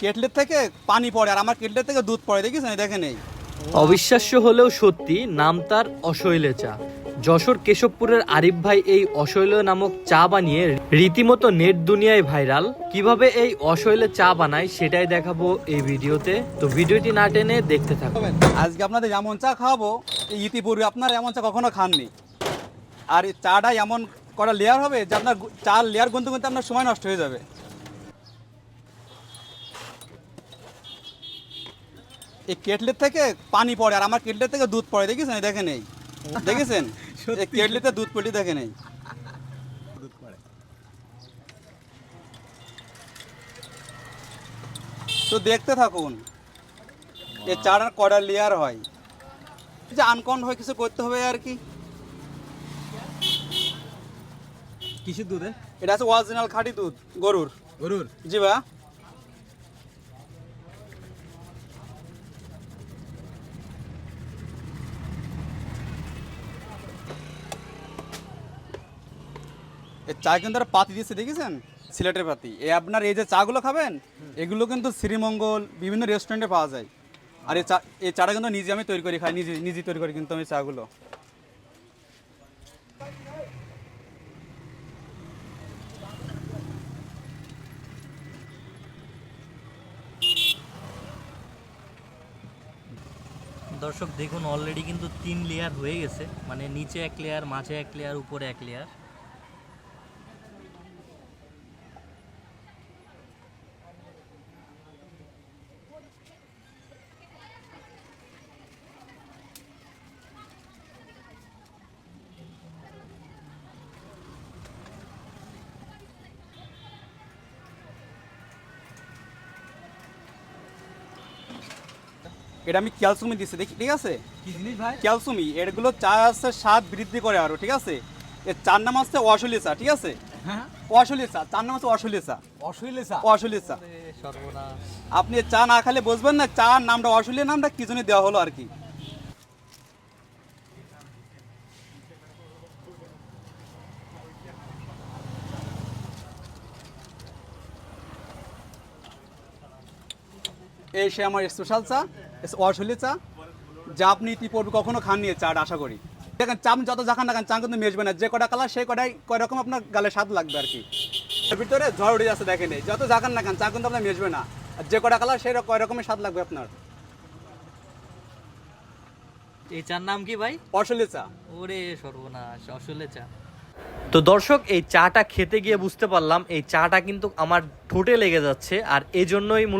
কেটলের থেকে পানি পড়ে আর আমার কেটলের থেকে দুধ পড়ে দেখিস দেখে নেই। অবিশ্বাস্য হলেও সত্যি নাম তার অশৈলে চা। যশোর কেশবপুরের আরিফ ভাই এই অশৈল নামক চা বানিয়ে রীতিমতো নেট দুনিয়ায় ভাইরাল। কীভাবে এই অশৈলে চা বানায় সেটাই দেখাবো এই ভিডিওতে। তো ভিডিওটি না টেনে দেখতে থাকো আজকে আপনাদের এমন চা খাওয়াবো ইতিপূর্বে আপনারা এমন চা কখনো খাননি। আর এই চাটা এমন করা লেয়ার হবে যে আপনার চার লেয়ার গুনতে গুনতে আপনার সময় নষ্ট হয়ে যাবে। এই কেটলের থেকে পানি পড়ে আর আমার কেটলের থেকে দুধ পড়ে দেখিস দেখে নেই। দেখেছেন? কেটলিতে দুধ পড়ি দেখে নেই। তো দেখতে থাকুন এই চার কড়া লেয়ার হয়। যে আনকন হয়ে কিছু করতে হবে আর কি। কিসের দুধে? এটা আছে অরিজিনাল খাঁটি দুধ গরুর। গরুর? জি বা চা কিন্তু একটা পাতি দিয়েছে, দেখেছেন? সিলেটের পাতি। এই আপনার এই যে চাগুলো খাবেন, এগুলো কিন্তু শ্রীমঙ্গল বিভিন্ন রেস্টুরেন্টে পাওয়া যায়। আর এই চা এই চাটা কিন্তু নিজে আমি তৈরি করি খাই, নিজে নিজে তৈরি করি কিন্তু আমি চাগুলো। দর্শক, দেখুন অলরেডি কিন্তু তিন লেয়ার হয়ে গেছে। মানে নিচে এক লেয়ার মাঝে এক লেয়ার উপরে এক লেয়ার এটা আমি ক্যালসিয়ামে দিচ্ছি দেখি ঠিক আছে? কি জিনিস ভাই? ক্যালসিয়ামি এগুলো চা আছে স্বাদ বৃদ্ধি করে আরও ঠিক আছে? এর চার নাম হচ্ছে অশলি চা ঠিক আছে? হ্যাঁ। অশলি চা চার নাম হচ্ছে অশলি চা অশৈলে চা অশলি চা সর্বনাশ আপনি চা না খেলে বুঝবেন না চা নামটা অশলি নামটা কি জন্য দেওয়া হলো আর কি? এই সে আমার স্পেশাল চা। অশলি চা? যা আপনি ইতিপূর্বে কখনো খান নিয়ে চাটা আশা করি। দেখেন চা আপনি যত যা খান না খান চা কিন্তু মেজবে না। যে কটা কালার সেই কটাই কয় রকম আপনার গালে স্বাদ লাগবে আর কি। এর ভিতরে ঝড় উঠে যাচ্ছে দেখেন এই। যত যা খান না খান চা কিন্তু আপনার মেজবে না। আর যে কটা কালার সেই কয় রকমের স্বাদ লাগবে আপনার। এই চার নাম কি ভাই? অশলি চা। ওরে সর্বনাশ আসলে চা। তো দর্শক এই চাটা খেতে গিয়ে বুঝতে পারলাম এই চাটা কিন্তু আমার ঠোঁটে লেগে যাচ্ছে আর এই জন্যই মূলত